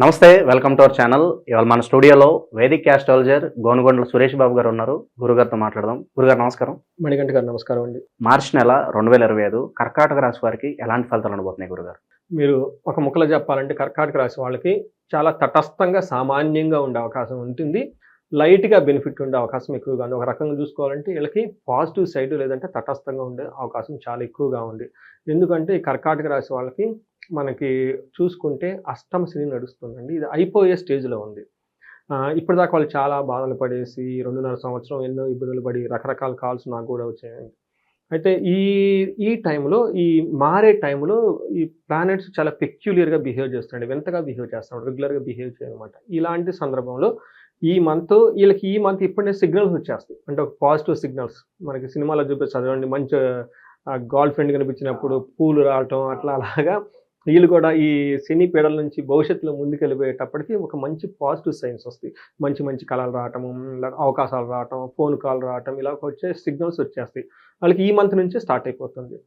నమస్తే welcome to our channel. ఇవాళ మన స్టూడియోలో వేదిక్ క్యాస్ట్రాలజర్ గోనుగొండల సురేష్ బాబు గారు ఉన్నారు. గురుగారితో మాట్లాడదాం. గురుగారు నమస్కారం. మణికంఠ గారు నమస్కారం అండి. మార్చి నెల రెండు వేల ఇరవై ఐదు కర్కాటక రాశి వారికి ఎలాంటి ఫలితాలు ఉండబోతున్నాయి గురుగారు? మీరు ఒక ముక్కలో చెప్పాలంటే కర్కాటక రాశి వాళ్ళకి చాలా తటస్థంగా సామాన్యంగా ఉండే అవకాశం ఉంటుంది. లైట్గా బెనిఫిట్ ఉండే అవకాశం ఎక్కువగా ఉంది. ఒక రకంగా చూసుకోవాలంటే వీళ్ళకి పాజిటివ్ సైడ్ లేదంటే తటస్థంగా ఉండే అవకాశం చాలా ఎక్కువగా ఉంది. ఎందుకంటే ఈ కర్కాటక రాశి వాళ్ళకి మనకి చూసుకుంటే అష్టమ శని నడుస్తుందండి. ఇది అయిపోయే స్టేజ్లో ఉంది. ఇప్పటిదాకా వాళ్ళు చాలా బాధలు పడేసి రెండున్నర సంవత్సరం ఎన్నో ఇబ్బందులు పడి రకరకాల కాల్స్ నాకు కూడా వచ్చాయండి. అయితే ఈ ఈ టైంలో ఈ మారే టైంలో ఈ ప్లానెట్స్ చాలా పెక్యులియర్గా బిహేవ్ చేస్తున్నాడు వింతగా బిహేవ్ చేస్తున్నాడు రెగ్యులర్గా బిహేవ్ చేయనమాట ఇలాంటి సందర్భంలో ఈ మంత్ వీళ్ళకి ఈ మంత్ ఇప్పుడే సిగ్నల్స్ వచ్చేస్తాయి. అంటే ఒక పాజిటివ్ సిగ్నల్స్. మనకి సినిమాలో చూపి చదవండి మంచి గర్ల్ ఫ్రెండ్ కనిపించినప్పుడు పూలు రావటం అట్లా అలాగా వీళ్ళు కూడా ఈ శని పీడల నుంచి భవిష్యత్తులో ముందుకెళ్ళిపోయేటప్పటికి ఒక మంచి పాజిటివ్ సైన్స్ వస్తాయి. మంచి మంచి కళలు రావటం ఇలా అవకాశాలు రావటం ఫోన్ కాల్ రావటం ఇలా వచ్చే సిగ్నల్స్ వచ్చేస్తాయి. వాళ్ళకి ఈ మంత్ నుంచే స్టార్ట్ అయిపోతుంది.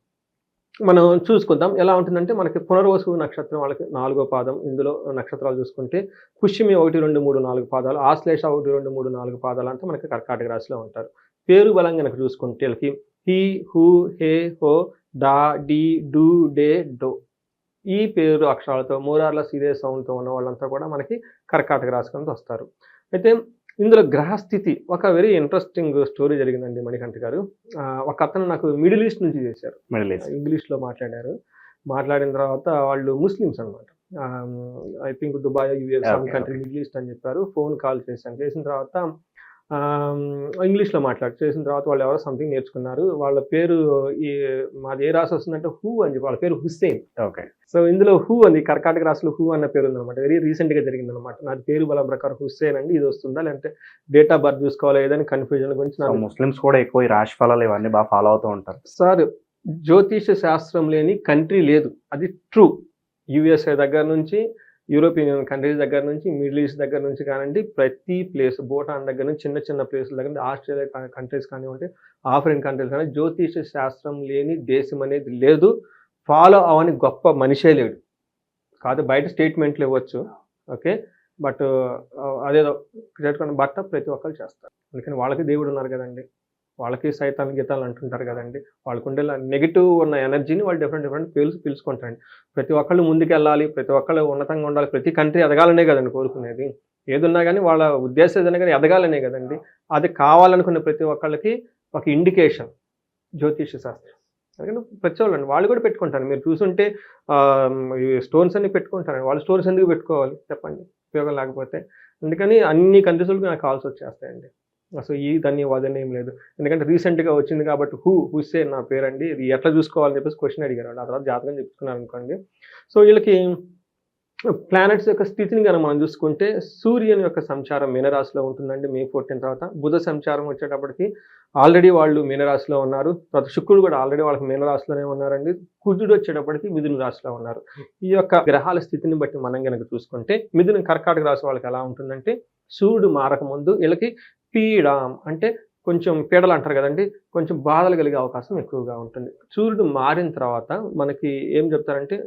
మనం చూసుకుందాం. ఎలా ఉంటుందంటే మనకి పునర్వసు నక్షత్రం వాళ్ళకి నాలుగో పాదం. ఇందులో నక్షత్రాలు చూసుకుంటే పుష్యమి ఒకటి రెండు మూడు నాలుగు పాదాలు ఆశ్లేష ఒకటి రెండు మూడు నాలుగు పాదాలు అంతా మనకి కర్కాటక రాశిలో ఉంటారు. పేరు బలం కనుక చూసుకుంటే వీళ్ళకి హీ హూ హే హో డా డి డూ డే డో. ఈ పేరు అక్షరాలతో మూరార్ల ఇదే సౌండ్తో ఉన్న వాళ్ళంతా కూడా మనకి కర్కాటక రాశి కింద వస్తారు. అయితే ఇందులో గ్రహస్థితి ఒక వెరీ ఇంట్రెస్టింగ్ స్టోరీ జరిగిందండి మణికంఠ గారు. ఒక అతను నాకు మిడిల్ ఈస్ట్ నుంచి చేశారు. మిడిల్ ఈస్ట్ ఇంగ్లీష్లో మాట్లాడారు. మాట్లాడిన తర్వాత వాళ్ళు ముస్లిమ్స్ అనమాట I think Dubai US country Middle East అని చెప్పారు. ఫోన్ కాల్ చేశాను. చేసిన తర్వాత ఇంగ్లీష్లో మాట్లాడి చేసిన తర్వాత వాళ్ళు ఎవరో సంథింగ్ నేర్చుకున్నారు. వాళ్ళ పేరు ఈ మాది ఏ రాసి వస్తుందంటే హూ అని చెప్పి వాళ్ళ పేరు హుస్సేన్. ఓకే. సో ఇందులో హూ ఉంది కర్కాటక రాశిలో హూ అన్న పేరు ఉందన్నమాట. వెరీ రీసెంట్గా జరిగింది అనమాట నాది పేరు బలం ప్రకారం హుస్సేన్ అండి ఇది వస్తుందా? లేదంటే డేట్ ఆఫ్ బర్త్ చూసుకోవాలి ఏదైనా కన్ఫ్యూజన్ గురించి నాకు ముస్లిమ్స్ కూడా ఎక్కువ రాశి ఫలాలు ఇవన్నీ బాగా ఫాలో అవుతూ ఉంటారు. సార్ జ్యోతిష శాస్త్రం లేని కంట్రీ లేదు. అది ట్రూ యుఎస్ఏ దగ్గర నుంచి యూరోపియన్ యూనియన్ కంట్రీస్ దగ్గర నుంచి మిడిల్ ఈస్ట్ దగ్గర నుంచి కానివ్వండి ప్రతి ప్లేస్ భూటాన్ దగ్గర నుంచి చిన్న చిన్న ప్లేసుల దగ్గర ఆస్ట్రేలియా కంట్రీస్ కానివ్వండి ఆఫ్రికన్ కంట్రీస్ కానీ జ్యోతిష శాస్త్రం లేని దేశం అనేది లేదు. ఫాలో అవని గొప్ప మనిషే లేడు. కాదు బయట స్టేట్మెంట్లు ఇవ్వచ్చు. ఓకే? బట్ అదేదో చేట్టుకున్న బట్ట ప్రతి ఒక్కరు చేస్తారు. అందుకని వాళ్ళకి దేవుడు ఉన్నారు కదండి. వాళ్ళకి సైతాన్ గీతాలు అంటుంటారు కదండి. వాళ్ళకు ఉండే నెగిటివ్ ఉన్న ఎనర్జీని వాళ్ళు డిఫరెంట్ డిఫరెంట్ పీల్స్ పీల్చుకుంటారండి. ప్రతి ఒక్కళ్ళు ముందుకు వెళ్ళాలి ప్రతి ఒక్కళ్ళు ఉన్నతంగా ఉండాలి ప్రతి కంట్రీ ఎదగాలనే కదండి కోరుకునేది. ఏదున్నా కానీ వాళ్ళ ఉద్దేశం ఏదైనా కానీ ఎదగాలనే కదండి. అది కావాలనుకున్న ప్రతి ఒక్కళ్ళకి ఒక ఇండికేషన్ జ్యోతిష శాస్త్రం. అందుకని ప్రతి వాళ్ళండి వాళ్ళు కూడా పెట్టుకుంటారు. మీరు చూసుంటే ఈ స్టోన్స్ అన్ని పెట్టుకుంటారు వాళ్ళు స్టోన్స్ ఎందుకు పెట్టుకోవాలి? చెప్పండి. ఉపయోగం లేకపోతే. అందుకని అన్ని కంట్రీస్లకు నాకు కాల్స్ వచ్చేస్తాయండి. అసలు ఈ ధన్యవాదం ఏం లేదు. ఎందుకంటే రీసెంట్గా వచ్చింది కాబట్టి హూ హుస్సే నా పేరండి. ఇది ఎట్లా చూసుకోవాలని చెప్పేసి క్వశ్చన్ అడిగారు. ఆ తర్వాత జాతకం చెప్పుకున్నారు అనుకోండి. సో వీళ్ళకి ప్లానెట్స్ యొక్క స్థితిని కనుక మనం చూసుకుంటే సూర్యుని యొక్క సంచారం మీనరాశిలో ఉంటుందండి. మే ఫోర్టీన్ తర్వాత బుధ సంచారం వచ్చేటప్పటికి ఆల్రెడీ వాళ్ళు మీనరాశిలో ఉన్నారు. తర్వాత శుక్రుడు కూడా ఆల్రెడీ వాళ్ళకి మీనరాశిలోనే ఉన్నారండి. కుజుడు వచ్చేటప్పటికి మిథున రాశిలో ఉన్నారు. ఈ యొక్క గ్రహాల స్థితిని బట్టి మనం కనుక చూసుకుంటే మిథున కర్కాటక రాశి వాళ్ళకి ఎలా ఉంటుందంటే సూర్యుడు మారక ముందు వీళ్ళకి పీడాం అంటే కొంచెం పీడలు అంటారు కదండి కొంచెం బాధలు కలిగే అవకాశం ఎక్కువగా ఉంటుంది. సూర్యుడు మారిన తర్వాత మనకి ఏం చెప్తారంటే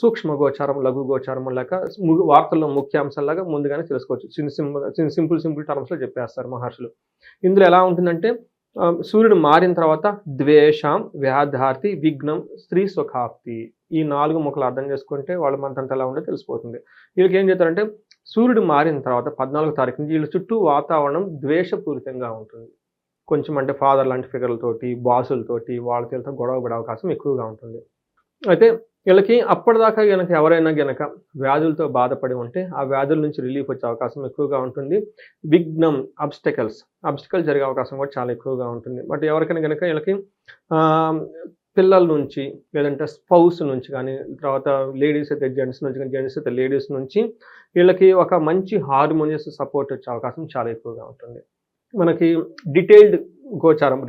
సూక్ష్మ గోచారం లఘు గోచారం లాగా వార్తల్లో వార్తల్లో ముఖ్యాంశాలాగా ముందుగానే తెలుసుకోవచ్చు. చిన్న సింపుల్ సింపుల్ సింపుల్ టర్మ్స్లో చెప్పేస్తారు మహర్షులు. ఇందులో ఎలా ఉంటుందంటే సూర్యుడు మారిన తర్వాత ద్వేషం వ్యాధార్తి విఘ్నం స్త్రీ సుఖాప్తి. ఈ నాలుగు ముక్కలు అర్థం చేసుకుంటే వాళ్ళ మంత్రంత ఎలా ఉందో తెలిసిపోతుంది. వీళ్ళకి ఏం చేస్తారంటే సూర్యుడు మారిన తర్వాత పద్నాలుగో తారీఖు నుంచి వీళ్ళ చుట్టూ వాతావరణం ద్వేషపూరితంగా ఉంటుంది. కొంచెం అంటే ఫాదర్ లాంటి ఫిగర్లతోటి బాసులతోటి వాళ్ళతో వీళ్ళతో గొడవ పడే అవకాశం ఎక్కువగా ఉంటుంది. అయితే వీళ్ళకి అప్పటిదాకా గనక ఎవరైనా గనక వ్యాధులతో బాధపడి ఉంటే ఆ వ్యాధుల నుంచి రిలీఫ్ వచ్చే అవకాశం ఎక్కువగా ఉంటుంది. విఘ్నం అబ్స్టకల్స్ అబ్స్టకల్ జరిగే అవకాశం కూడా చాలా ఎక్కువగా ఉంటుంది. బట్ ఎవరికైనా గనక వీళ్ళకి పిల్లల నుంచి లేదంటే స్పౌస్ నుంచి కానీ తర్వాత లేడీస్ అయితే జెంట్స్ నుంచి కానీ జెంట్స్ అయితే లేడీస్ నుంచి వీళ్ళకి ఒక మంచి హార్మోనియస్ సపోర్ట్ వచ్చే అవకాశం చాలా ఎక్కువగా ఉంటుంది. మనకి డీటెయిల్డ్ గోచారం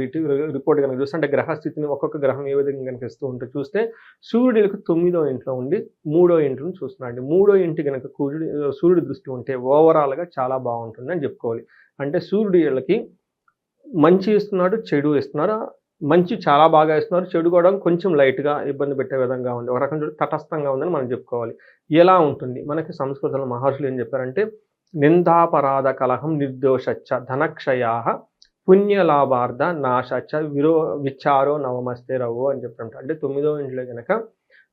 రిపోర్ట్ కనుక చూస్తే అంటే గ్రహస్థితిని ఒక్కొక్క గ్రహం ఏ విధంగా కనిపిస్తూ ఉంటే చూస్తే సూర్యుడికి తొమ్మిదో ఇంట్లో ఉండి మూడో ఇంటిని చూస్తున్నాడు మూడో ఇంటి కనుక సూర్యుడు సూర్యుడి దృష్టి ఉంటే ఓవరాల్గా చాలా బాగుంటుంది అని చెప్పుకోవాలి. అంటే సూర్యుడు వీళ్ళకి మంచి ఇస్తున్నాడు చెడు ఇస్తున్నాడు? మంచి చాలా బాగా ఇస్తున్నారు చెడు కూడా కొంచెం లైట్గా ఇబ్బంది పెట్టే విధంగా ఉంది. ఒక రకం చూడు తటస్థంగా ఉందని మనం చెప్పుకోవాలి. ఎలా ఉంటుంది? మనకి సంస్కృతంలో మహర్షులు ఏం చెప్పారంటే నిందాపరాధ కలహం నిర్దోషచ్చ ధనక్షయా పుణ్యలాభార్థ నాశచ్చ విరో విచారో నవమస్తే రవు అని చెప్పారంట అంటే తొమ్మిదో ఇంట్లో కనుక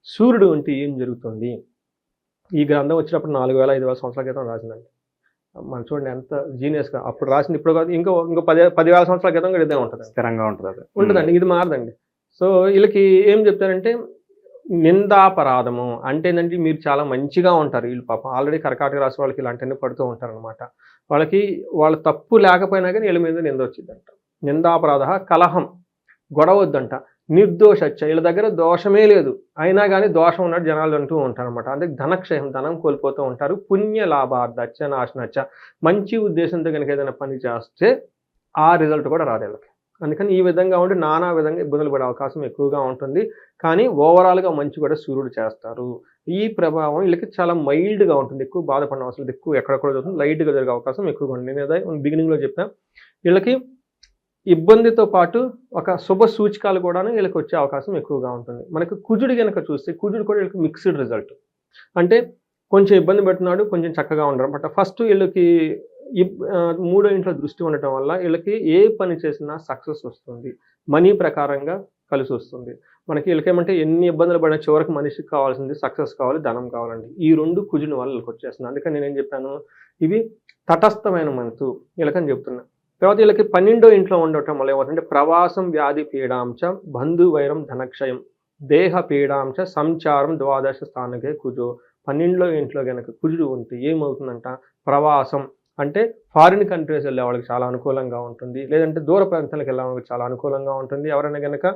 సూర్యుడు ఉంటే ఏం జరుగుతుంది? ఈ గ్రంథం వచ్చినప్పుడు నాలుగు వేల ఐదు వేల సంవత్సరాల క్రితం రాసిందండి మనం చూడండి ఎంత జీనియస్గా అప్పుడు రాసింది ఇప్పుడు కాదు ఇంకో ఇంకో పది పదివేల సంవత్సరాల క్రితం కూడా ఇదే ఉంటుంది స్థిరంగా ఉంటుంది అది. ఉంటుందండి ఇది మారదండి. సో వీళ్ళకి ఏం చెప్తారంటే నిందాపరాధము అంటే ఏంటంటే మీరు చాలా మంచిగా ఉంటారు వీళ్ళు పాపం ఆల్రెడీ కర్కాటక రాశి వాళ్ళకి ఇలాంటివన్నీ పడుతూ ఉంటారు అనమాట వాళ్ళకి వాళ్ళ తప్పు లేకపోయినా కానీ వీళ్ళ మీద నింద వచ్చిందంట. నిందాపరాధ కలహం గొడవ వద్దంట. నిర్దోష వీళ్ళ దగ్గర దోషమే లేదు. అయినా కానీ దోషం ఉన్నట్టు జనాలు అంటూ ఉంటారు అనమాట అంటే ధనక్షయం ధనం కోల్పోతూ ఉంటారు. పుణ్య లాభార్థచ్చ నాశనచ్చ. మంచి ఉద్దేశంతో కనుక ఏదైనా పని చేస్తే ఆ రిజల్ట్ కూడా రాదు వీళ్ళకి. అందుకని ఈ విధంగా ఉండి నానా విధంగా ఇబ్బందులు పడే అవకాశం ఎక్కువగా ఉంటుంది. కానీ ఓవరాల్గా మంచి కూడా సూర్యుడు చేస్తారు. ఈ ప్రభావం వీళ్ళకి చాలా మైల్డ్గా ఉంటుంది. ఎక్కువ బాధపడిన అవసరం ఎక్కువ ఎక్కడెక్కడ జరుగుతుంది. లైట్గా జరిగే అవకాశం ఎక్కువగా ఉంటుంది. నేను బిగినింగ్లో చెప్పాను. వీళ్ళకి ఇబ్బందితో పాటు ఒక శుభ సూచికాలు కూడా వీళ్ళకి వచ్చే అవకాశం ఎక్కువగా ఉంటుంది. మనకు కుజుడు కనుక చూస్తే కుజుడు కూడా వీళ్ళకి మిక్స్డ్ రిజల్ట్ అంటే కొంచెం ఇబ్బంది పెడుతున్నాడు కొంచెం చక్కగా ఉండరు బట్ ఫస్ట్ వీళ్ళకి మూడో ఇంట్లో దృష్టి ఉండటం వల్ల వీళ్ళకి ఏ పని చేసినా సక్సెస్ వస్తుంది. మనీ ప్రకారంగా కలిసి వస్తుంది. మనకి వీళ్ళకేమంటే ఎన్ని ఇబ్బందులు పడినా చివరికి మనిషికి కావాల్సింది సక్సెస్ కావాలి ధనం కావాలండి. ఈ రెండు కుజుని వల్ల వీళ్ళకి వచ్చేస్తుంది అందుకని నేనేం చెప్పాను ఇవి తటస్థమైన మంతు వీళ్ళకని చెప్తున్నా. తర్వాత వీళ్ళకి పన్నెండో ఇంట్లో ఉండటం వల్ల ఏమవుతుందంటే ప్రవాసం వ్యాధి పీడాంశ బంధు వైరం ధనక్షయం దేహ పీడాంశ సంచారం ద్వాదశ స్థానకే కుజు. పన్నెండో ఇంట్లో కనుక కుజుడు ఉంటే ఏమవుతుందంట? ప్రవాసం. అంటే ఫారిన్ కంట్రీస్ వెళ్ళే వాళ్ళకి చాలా అనుకూలంగా ఉంటుంది. లేదంటే దూర ప్రాంతాలకు వెళ్ళే వాళ్ళకి చాలా అనుకూలంగా ఉంటుంది. ఎవరైనా కనుక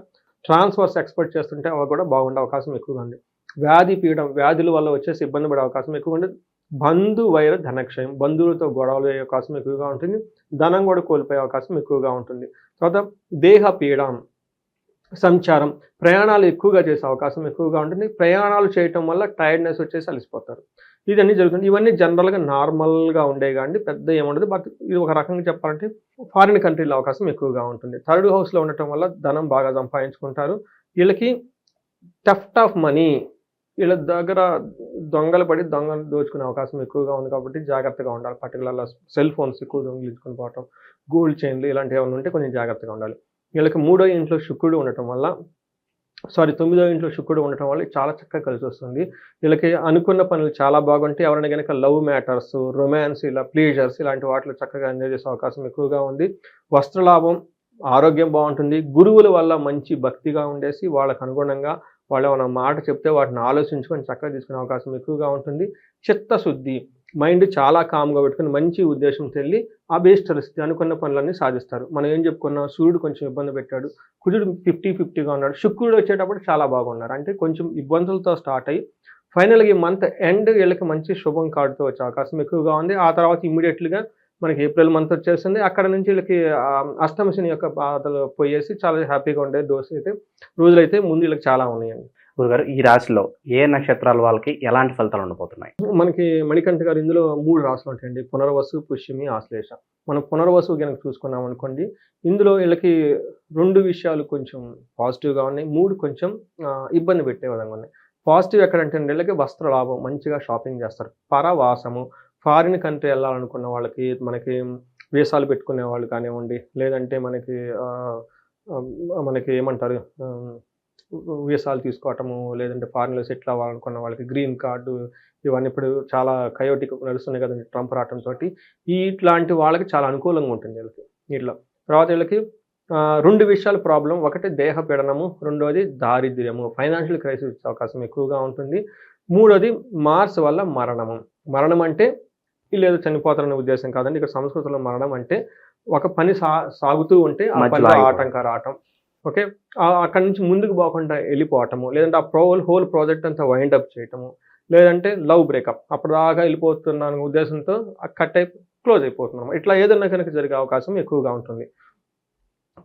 ట్రాన్స్ఫర్స్ ఎక్స్పెక్ట్ చేస్తుంటే అవి కూడా బాగుండే అవకాశం ఎక్కువగా ఉంది. వ్యాధి పీడం వ్యాధుల వల్ల వచ్చేసి ఇబ్బంది పడే అవకాశం ఎక్కువగా ఉంది. బంధు వైర ధనక్షయం. బంధువులతో గొడవలు అయ్యే అవకాశం ఎక్కువగా ఉంటుంది. ధనం కూడా కోల్పోయే అవకాశం ఎక్కువగా ఉంటుంది. తర్వాత దేహ పీడ సంచారం ప్రయాణాలు ఎక్కువగా చేసే అవకాశం ఎక్కువగా ఉంటుంది. ప్రయాణాలు చేయటం వల్ల టైర్డ్నెస్ వచ్చేసి అలసిపోతారు. ఇదన్నీ జరుగుతుంది. ఇవన్నీ జనరల్గా నార్మల్గా ఉండే కానీ పెద్ద ఏముండదు. బట్ ఇది ఒక రకంగా చెప్పాలంటే ఫారిన్ కంట్రీలో అవకాశం ఎక్కువగా ఉంటుంది. థర్డ్ హౌస్లో ఉండటం వల్ల ధనం బాగా సంపాదించుకుంటారు. వీళ్ళకి టెఫ్ట్ ఆఫ్ మనీ వీళ్ళ దగ్గర దొంగలు పడి దొంగలు దోచుకునే అవకాశం ఎక్కువగా ఉంది కాబట్టి జాగ్రత్తగా ఉండాలి. పర్టికులర్గా సెల్ ఫోన్స్ ఎక్కువ దొంగిలించుకుని పోవటం గోల్డ్ చైన్లు ఇలాంటివి ఏమైనా ఉంటే కొంచెం జాగ్రత్తగా ఉండాలి. వీళ్ళకి మూడో ఇంట్లో శుక్రుడు ఉండటం వల్ల సారీ తొమ్మిదో ఇంట్లో శుక్రుడు ఉండటం వల్ల చాలా చక్కగా కలిసి వస్తుంది. వీళ్ళకి అనుకున్న పనులు చాలా బాగుంటాయి. ఎవరైనా కనుక లవ్ మ్యాటర్స్ రొమాన్స్ ఇలా ప్లీజర్స్ ఇలాంటి వాటిలో చక్కగా ఎంజాయ్ చేసే అవకాశం ఎక్కువగా ఉంది. వస్త్రలాభం ఆరోగ్యం బాగుంటుంది. గురువుల వల్ల మంచి భక్తిగా ఉండేసి వాళ్ళకు అనుగుణంగా వాళ్ళు ఏమైనా మాట చెప్తే వాటిని ఆలోచించుకొని చక్కగా తీసుకునే అవకాశం ఎక్కువగా ఉంటుంది. చిత్తశుద్ధి మైండ్ చాలా కామ్గా పెట్టుకుని మంచి ఉద్దేశం తెల్లి అభీష్టరిస్తే అనుకున్న పనులన్నీ సాధిస్తారు. మనం ఏం చెప్పుకున్నాం సూర్యుడు కొంచెం ఇబ్బంది పెట్టాడు. కుజుడు ఫిఫ్టీ ఫిఫ్టీగా ఉన్నాడు. శుక్రుడు వచ్చేటప్పుడు చాలా బాగున్నారు. అంటే కొంచెం ఇబ్బందులతో స్టార్ట్ అయ్యి ఫైనల్గా ఈ మంత్ ఎండ్ వీళ్ళకి మంచి శుభం కార్డుతో వచ్చే అవకాశం ఎక్కువగా ఉంది. ఆ తర్వాత ఇమీడియట్లీగా మనకి ఏప్రిల్ మంత్ వచ్చేసింది. అక్కడ నుంచి వీళ్ళకి ఆ, అష్టమ శని యొక్క బాధలు పోయేసి చాలా హ్యాపీగా ఉండే డోస్ అయితే రోజులైతే ముందు వీళ్ళకి చాలా ఉన్నాయండి. గురుగారు ఈ రాశిలో ఏ నక్షత్రాల వాళ్ళకి ఎలాంటి ఫలితాలు ఉండబోతున్నాయి? మనకి మణికంఠ గారు ఇందులో మూడు రాసులు ఉంటాయండి. పునర్వసు పుష్యమి ఆశ్లేష. మనం పునర్వసు కనుక చూసుకున్నాం అనుకోండి ఇందులో వీళ్ళకి రెండు విషయాలు కొంచెం పాజిటివ్గా ఉన్నాయి. మూడు కొంచెం ఇబ్బంది పెట్టే విధంగా ఉన్నాయి. పాజిటివ్ ఎక్కడంటే వీళ్ళకి వస్త్ర లాభం మంచిగా షాపింగ్ చేస్తారు. పరవాసము ఫారిన్ కంట్రీ వెళ్ళాలనుకున్న వాళ్ళకి మనకి వీసాలు పెట్టుకునే వాళ్ళు కానివ్వండి లేదంటే మనకి మనకి ఏమంటారు వీసాలు తీసుకోవటము లేదంటే ఫారిన్లో సెటిల్ అవ్వాలనుకున్న వాళ్ళకి గ్రీన్ కార్డు ఇవన్నీ ఇప్పుడు చాలా కయోటిక్ నడుస్తున్నాయి కదండి ట్రంప్ రావటం ఈ ఇట్లాంటి వాళ్ళకి చాలా అనుకూలంగా ఉంటుంది వీళ్ళకి వీటిలో తర్వాత వీళ్ళకి రెండు విషయాలు ప్రాబ్లం ఒకటి దేహ పీడనము రెండోది దారిద్ర్యము ఫైనాన్షియల్ క్రైసిస్ అవకాశం ఎక్కువగా ఉంటుంది. మూడోది మార్స్ వల్ల మరణము. మరణం అంటే ఏదో చనిపోతారనే ఉద్దేశం కాదండి. ఇక్కడ సంస్కృతంలో మరణం అంటే ఒక పని సా సాగుతూ ఉంటే ఆ పనిలో ఆగిపోవడం. ఆటంకం రావటం. ఓకే? అక్కడి నుంచి ముందుకు పోకుండా వెళ్ళిపోవటము. లేదంటే ఆ ప్రో హోల్ ప్రాజెక్ట్ అంతా వైండ్ అప్ చేయటము. లేదంటే లవ్ బ్రేకప్ అప్పుడు దాకా వెళ్ళిపోతున్నాను ఉద్దేశంతో కట్ అయి క్లోజ్ అయిపోతున్నాం ఇట్లా ఏదన్నా కనుక జరిగే అవకాశం ఎక్కువగా ఉంటుంది.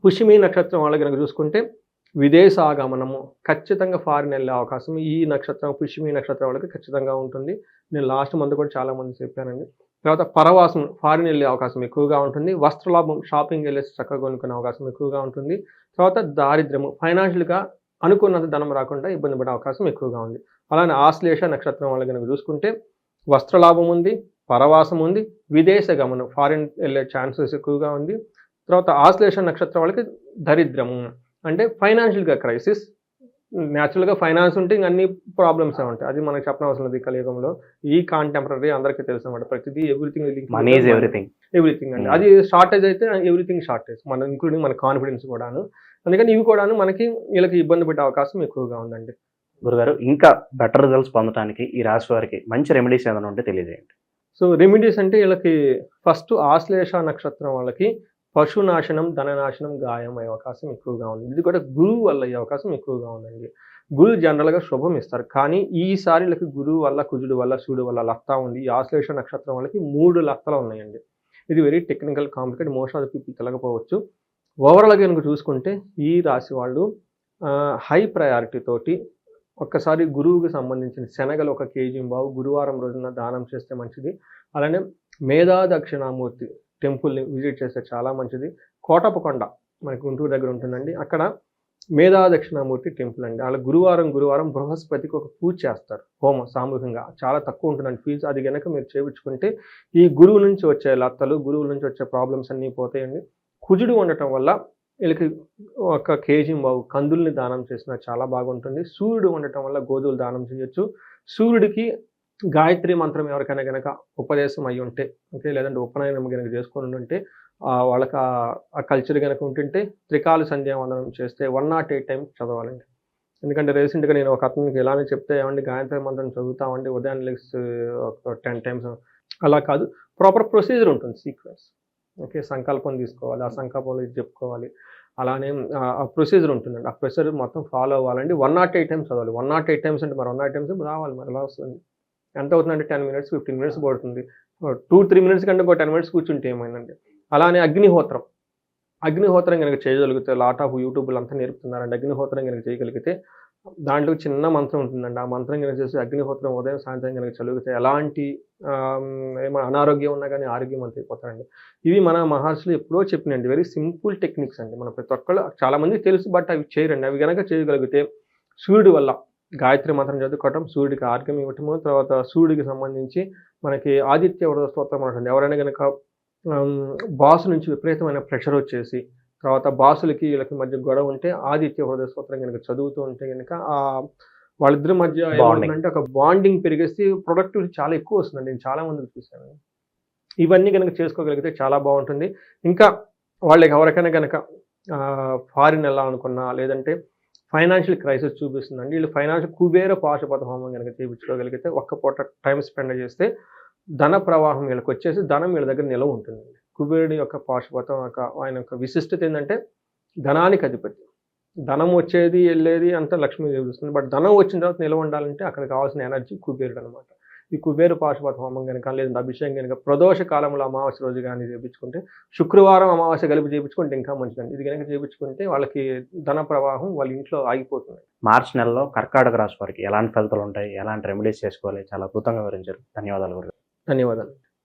పుష్యమి నక్షత్రం వాళ్ళు కనుక చూసుకుంటే విదేశాగమనము ఖచ్చితంగా ఫారిన్ వెళ్ళే అవకాశం ఈ నక్షత్రం పుష్యమి నక్షత్రం వాళ్ళకి ఖచ్చితంగా ఉంటుంది. నేను లాస్ట్ మంత్ కూడా చాలామంది చెప్పానండి. తర్వాత పరవాసం ఫారిన్ వెళ్ళే అవకాశం ఎక్కువగా ఉంటుంది. వస్త్రలాభం షాపింగ్ వెళ్ళేసి చక్కగా కొనుక్కునే అవకాశం ఎక్కువగా ఉంటుంది. తర్వాత దారిద్ర్యము ఫైనాన్షియల్గా అనుకున్నంత ధనం రాకుండా ఇబ్బంది పడే అవకాశం ఎక్కువగా ఉంది. అలానే ఆశ్లేష నక్షత్రం వాళ్ళు కనుక చూసుకుంటే వస్త్రలాభం ఉంది పరవాసం ఉంది విదేశ గమనం ఫారిన్ వెళ్ళే ఛాన్సెస్ ఎక్కువగా ఉంది. తర్వాత ఆశ్లేష నక్షత్రం వాళ్ళకి దరిద్రము. అంటే ఫైనాన్షియల్గా క్రైసిస్ న్యాచురల్గా ఫైనాన్స్ ఉంటే ఇంక అన్ని ప్రాబ్లమ్స్ ఉంటాయి. అది మనకు చెప్పనవసరం లేదు కలియుగంలో. ఈ కాంటెంపరీ అందరికీ తెలుసు అనమాట ప్రతిదీ everything money is everything everything అండి. Hmm. అది షార్టేజ్ అయితే ఎవ్రీథింగ్ షార్టేజ్ మన ఇంక్లూడింగ్ మన కాన్ఫిడెన్స్ కూడాను. అందుకని ఇవి కూడాను మనకి వీళ్ళకి ఇబ్బంది పెట్టే అవకాశం ఎక్కువగా ఉందండి. గురుగారు ఇంకా బెటర్ రిజల్ట్స్ పొందడానికి ఈ రాశి వారికి మంచి రెమెడీస్ ఏదైనా ఉంటే తెలియజేయండి. సో రెమెడీస్ అంటే వీళ్ళకి ఫస్ట్ ఆశ్లేష నక్షత్రం వాళ్ళకి పశునాశనం ధననాశనం గాయం అయ్యే అవకాశం ఎక్కువగా ఉంది. ఇది కూడా గురువు వల్ల అయ్యే అవకాశం ఎక్కువగా ఉందండి. గురువు జనరల్గా శుభం ఇస్తారు. కానీ ఈసారి వీళ్ళకి గురువు వల్ల కుజుడు వల్ల సూర్యుడు వల్ల లత్త ఉంది. ఈ ఆశ్లేష నక్షత్రం వాళ్ళకి మూడు లత్తలు ఉన్నాయండి. ఇది very technical complicate most of the people తెలకపోవచ్చు ఓవరాల్గా కనుక చూసుకుంటే ఈ రాశి వాళ్ళు హై ప్రయారిటీ తోటి ఒక్కసారి గురువుకి సంబంధించిన శనగలు ఒక కేజీ బావు గురువారం రోజున దానం చేస్తే మంచిది. అలానే మేధా దక్షిణామూర్తి టెంపుల్ని విజిట్ చేస్తే చాలా మంచిది. కోటపకొండ మనకి గుంటూరు దగ్గర ఉంటుందండి. అక్కడ మేధా దక్షిణామూర్తి టెంపుల్ అండి. వాళ్ళ గురువారం గురువారం బృహస్పతికి ఒక పూజ చేస్తారు. హోమం సామూహికంగా చాలా తక్కువ ఉంటుందండి ఫీజు. అది కనుక మీరు చేయించుకుంటే ఈ గురువు నుంచి వచ్చే లత్తలు గురువు నుంచి వచ్చే ప్రాబ్లమ్స్ అన్నీ పోతాయండి. కుజుడు ఉండటం వల్ల వీళ్ళకి ఒక కేజీ బావు కందుల్ని దానం చేసినా చాలా బాగుంటుంది. సూర్యుడు ఉండటం వల్ల గోధువులు దానం చేయొచ్చు. సూర్యుడికి గాయత్రి మంత్రం ఎవరికైనా కనుక ఉపదేశం అయి ఉంటే ఓకే లేదంటే ఉపనయనం కనుక చేసుకొని ఉంటే వాళ్ళకి ఆ- కల్చర్ కనుక ఉంటుంటే త్రికాల సంధ్యావందనం చేస్తే వన్ నాట్ ఎయిట్ టైం చదవాలండి. ఎందుకంటే రీసెంట్గా నేను ఒక అతనికి ఇలానే చెప్తే ఏమండి గాయత్రి మంత్రం చదువుతామండి ఉదయం లెగ్స్ ఒక టెన్ టైమ్స్ అలా కాదు. ప్రాపర్ ప్రొసీజర్ ఉంటుంది సీక్వెన్స్ ఓకే సంకల్పం తీసుకోవాలి ఆ సంకల్పంలో ఇది చెప్పుకోవాలి. అలానే ఆ- ఆ ప్రొసీజర్ ఉంటుందండి. ఆ ప్రొసీజర్ మొత్తం ఫాలో అవ్వాలండి. వన్ నాట్ ఎయిట్ టైమ్స్ చదవాలి. వన్ నాట్ ఎయిట్ టైమ్స్ అంటే మరి వన్ నాట్ టైమ్స్ రావాలి మరి ఎలా వస్తుంది? ఎంత అవుతుందంటే టెన్ మినిట్స్ ఫిఫ్టీన్ మినిట్స్ పడుతుంది. టూ త్రీ మినిట్స్ కంటే ఒక టెన్ మినిట్స్ కూర్చుంటే ఏమైందండి అలానే అగ్నిహోత్రం. అగ్నిహోత్రం కనుక చేయగలిగితే లాట్ ఆఫ్ యూట్యూబ్లు అంతా నేర్పుతున్నారండి. అగ్నిహోత్రం కనుక చేయగలిగితే దాంట్లో చిన్న మంత్రం ఉంటుందండి. ఆ మంత్రం కనుక చేసి అగ్నిహోత్రం ఉదయం సాయంత్రం కనుక చదివితే ఎలాంటి ఏమైనా అనారోగ్యం ఉన్నా కానీ ఆరోగ్యం అంత అయిపోతారండి. ఇవి మన మహర్షులు ఎప్పుడో చెప్పినండి. వెరీ సింపుల్ టెక్నిక్స్ అండి. మన ప్రతి ఒక్కళ్ళు చాలామంది తెలుసు బట్ అవి చేయరండి. అవి కనుక చేయగలిగితే సూర్యుడి వల్ల గాయత్రి మంత్రం చదువుకోవటం సూర్యుడికి ఆర్గ్యం ఇవ్వటము తర్వాత సూర్యుడికి సంబంధించి మనకి ఆదిత్య వరద స్తోత్రం ఉంటుంది. ఎవరైనా కనుక బాస్ నుంచి విపరీతమైన ప్రెషర్ వచ్చేసి తర్వాత బాసులకి వీళ్ళకి మధ్య గొడవ ఉంటే ఆదిత్య హృదయ స్తోత్రం కనుక చదువుతూ ఉంటే కనుక ఆ వాళ్ళిద్దరి మధ్య. అంటే ఒక బాండింగ్ పెరిగేసి ప్రొడక్టివిటీ చాలా ఎక్కువ వస్తుందండి. నేను చాలా మందికి చూశాను. ఇవన్నీ కనుక చేసుకోగలిగితే చాలా బాగుంటుంది. ఇంకా వాళ్ళకి ఎవరికైనా కనుక ఫారిన్ వెళ్ళాలనుకున్నా లేదంటే ఫైనాన్షియల్ క్రైసిస్ చూపిస్తుందండి. వీళ్ళు ఫైనాన్షియల్ కుబేర పాశుపత హోమం కనుక చేయించుకోగలిగితే ఒక్క పూట టైం స్పెండ్ చేస్తే ధన ప్రవాహం వీళ్ళకి వచ్చేసి ధనం వీళ్ళ దగ్గర నిలవ ఉంటుందండి. కుబేరుడి యొక్క పాశుపతం యొక్క ఆయన యొక్క విశిష్టత ఏంటంటే ధనానికి అధిపతి. ధనం వచ్చేది వెళ్ళేది అంతా లక్ష్మీదేవి చూస్తుంది. బట్ ధనం వచ్చిన తర్వాత నిలవ ఉండాలంటే అక్కడ కావాల్సిన ఎనర్జీ కుబేరుడు అనమాట ఈ కుబేరు పాశుపత హోమం కనుక లేదంటే అభిషేకం కనుక ప్రదోష కాలంలో అమావాస్య రోజు కానీ చేయించుకుంటే శుక్రవారం అమావాస్య కలిపి చేయించుకుంటే ఇంకా మంచిదండి. ఇది కనుక చేయించుకుంటే వాళ్ళకి ధన ప్రవాహం వాళ్ళ ఇంట్లో ఆగిపోతుంది. మార్చ్ నెలలో కర్కాటక రాశి వారికి ఎలాంటి ఫలితాలు ఉంటాయి? ఎలాంటి రెమెడీస్ చేసుకోవాలి? చాలా అద్భుతంగా వివరించారు. ధన్యవాదాలు ధన్యవాదాలు.